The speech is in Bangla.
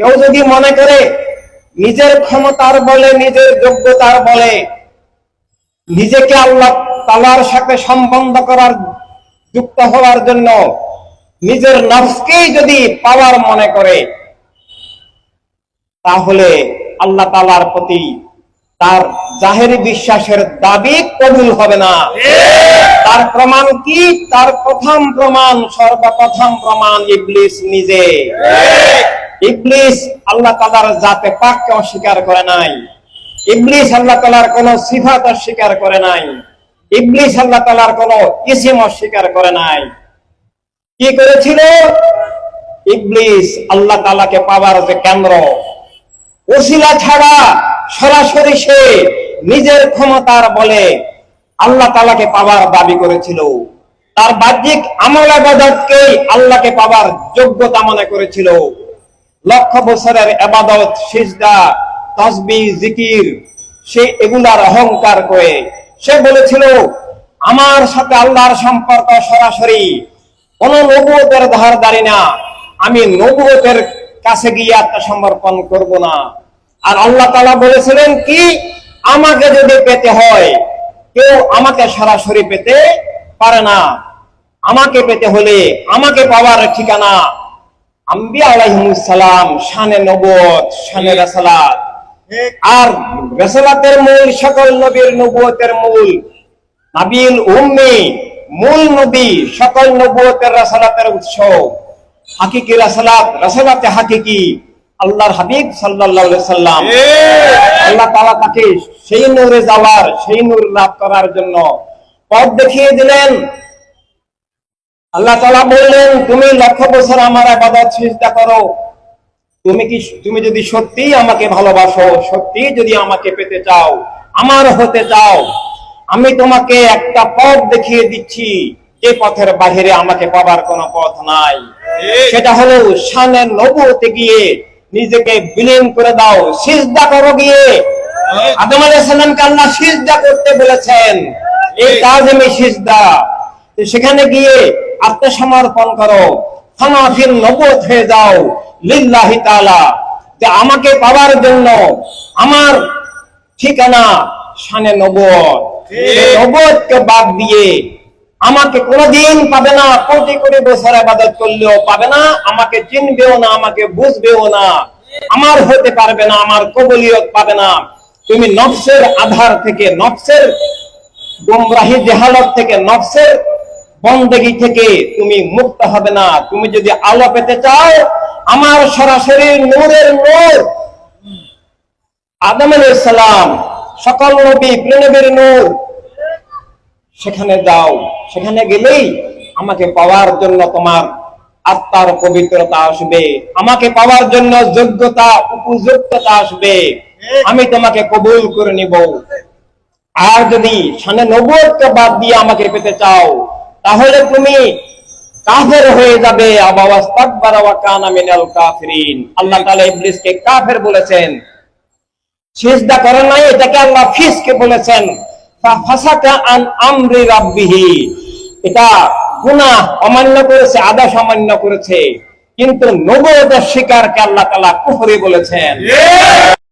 কেউ যদি মনে করে নিজের ক্ষমতার বলে, নিজের যোগ্যতার বলে, নিজেকে আল্লাহ তালার সাথে সম্বন্ধ করার যুক্ত হওয়ার জন্য নিজের নফসকেই যদি পাওয়ার মনে করে, তাহলে আল্লাহ তালার প্রতি তার জাহেরি বিশ্বাসের দাবি কবুল হবে না। তার প্রমাণ কি? তার প্রথম প্রমাণ, সর্বপ্রথম প্রমাণ ইবলিস নিজে। ইবলিস আল্লাহ তালার জাতে পাককে অস্বীকার করে নাই। ইবলিস আল্লাহ তালার কোন সিফাত অস্বীকার করে নাই। ইবলিস আল্লাহ তালার কোন ইসিম অস্বীকার করে নাই। কি করেছিল? ইবলিস আল্লাহ তালাকে পাওয়ার যে কেন্দ্র, ওসিলা ছাড়া সরাসরি সে নিজের ক্ষমতার বলে আল্লাহ তালাকে পাওয়ার দাবি করেছিল। তার বাহ্যিক আমল আবাদতকেই আল্লাহকে পাওয়ার যোগ্যতা মনে করেছিল। লক্ষ বছরের আবাদত সিজদা, তসবি, জিকির সে এগুলার অহংকার করে সে বলেছিল, আমার সাথে আল্লাহর সম্পর্ক সরাসরি কোন নবুয়তের ধার দাঁড়ি না। আমি নবুয়তের কাছে গিয়ে আত্মসমর্পণ করব না। আর আল্লাহ তালা বলেছিলেন কি? আমাকে যদি পেতে হয়, কেউ আমাকে সরাসরি পেতে পারে না। আমাকে পেতে হলে আমাকে পাওয়ার ঠিকানা আম্বিয়া আলাইহিমুসালাম শানে নবত শানে রাসালাত। আর রাসালাতের মূল সকল নবীর নবুয়তের মূল নাবিল উম্মি মূল নবী সকল নবুয়তের রাসালাতের উৎস। হাকিকি রাসালাত রাসালাতে হাকিকি। আল্লাহর হাবিব সাল্লাম। আল্লাহ তাআলা তাকে সেই নূরে যাওয়ার সেই নূর লাভ করার জন্য পথ দেখিয়ে দিলেন। আল্লাহ তাআলা বললেন তুমি লক্ষ বছর আমার ইবাদত সিজদা করো। তুমি কি তুমি যদি সত্যি আমাকে ভালোবাসো সত্যি যদি আমাকে পেতে চাও আমার হতে চাও আমি তোমাকে একটা পথ দেখিয়ে দিচ্ছি। যে পথের বাহিরে আমাকে পাবার কোনো পথ নাই। সেটা হলো শানের নবুতে গিয়ে নিজেকে বিলীন করে দাও সিজদা করো গিয়ে। আদম আলাইহিস সালামকে আল্লাহ সিজদা করতে বলেছেন। এই কাজ আমি সিজদা। সেখানে গিয়ে আত্মসমর্পণ করো। ফানাফিল নবত হয়ে যাও। লিল্লাহি তাআলা। যে আমাকে পাওয়ার জন্য আমার ঠিকানা শানে নবত নবতকে বাদ দিয়ে আমাকে কোনোদিন পাবে না কোটি কোটি বছর আবাদত করলেও পাবে না আমাকে চিনবেও না আমাকে বুঝবেও না আমার হতে পারবে না আমার কবলিয়ত পাবে না। তুমি নফসের আধার থেকে নফসের গোমরাহি জেহালত থেকে নফসের বন্দেগি থেকে তুমি মুক্ত হবে না। তুমি যদি আলো পেতে চাও, আমার সরাসরি নূরের নূর। আদম সালাম, সকল নবী প্রেনবীর নূর। সেখানে যাও, সেখানে গেলেই আমাকে পাওয়ার জন্য তোমার আত্মার পবিত্রতা আসবে। আমাকে পাওয়ার জন্য যোগ্যতা, উপযুক্ততা আসবে। আমি তোমাকে কবুল করে নিব। আর যদি সানে নবুয়তকে বাদ দিয়ে আমাকে পেতে চাও তাহলে তুমি কাফের হয়ে যাবে। আল্লাহ ইবলিসকে কাফের বলেছেন। সিজদা করেন নাই, এটাকে আল্লাহ ফিসকে বলেছেন। এটা গুনাহ অমান্য করেছে, আদেশ অমান্য করেছে। কিন্তু নবুয়তের শিকারকে আল্লাহ তালা কুফরি বলেছেন।